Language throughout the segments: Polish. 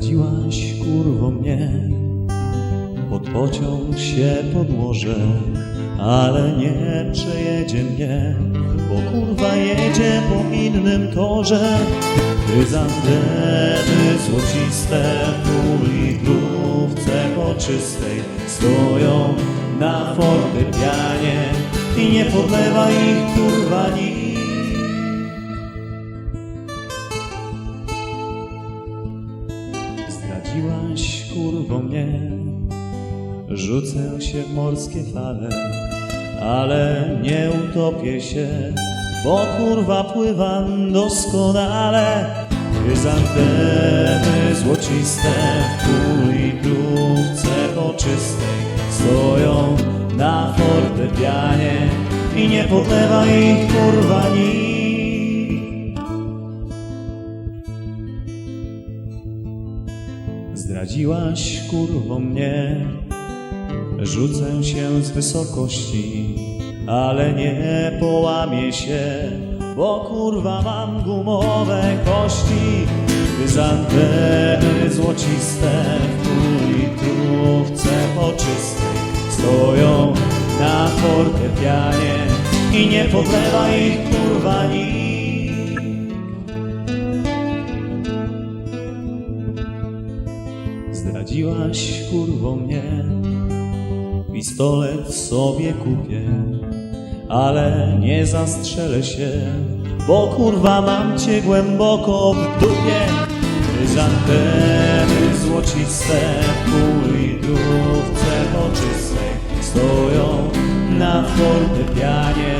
Zdradziłaś kurwo mnie, pod pociąg się podłożę, ale nie przejedzie mnie, bo kurwa jedzie po innym torze. Chryzantemy złociste w litrówce poczystej stoją na fortepianie i nie podlewa ich kurwa nikt. Zdradziłaś kurwo mnie, rzucę się w morskie fale, ale nie utopię się, bo kurwa pływam doskonale. Chryzantemy złociste w półlitrówce poczystej stoją na fortepianie i nie podlewa ich kurwa nikt. Zdradziłaś kurwo mnie, rzucę się z wysokości, ale nie połamię się, bo kurwa mam gumowe kości. Chryzantemy złociste w półlitrówce poczystej stoją na fortepianie i nie podlewa ich kurwa Zdradziłaś kurwo mnie, pistolet sobie kupię, ale nie zastrzelę się, bo kurwa mam cię głęboko w dupie. Chryzantemy złociste w półlitrówce poczystej stoją na fortepianie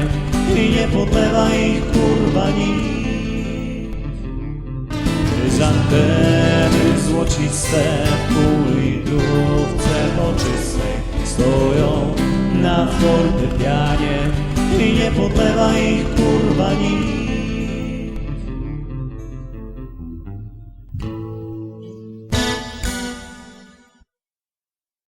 i nie podlewa ich kurwa nikt. Chryzantemy złociste w półlitrówce poczystej stoją na fortepianie i nie podlewa ich kurwa nic.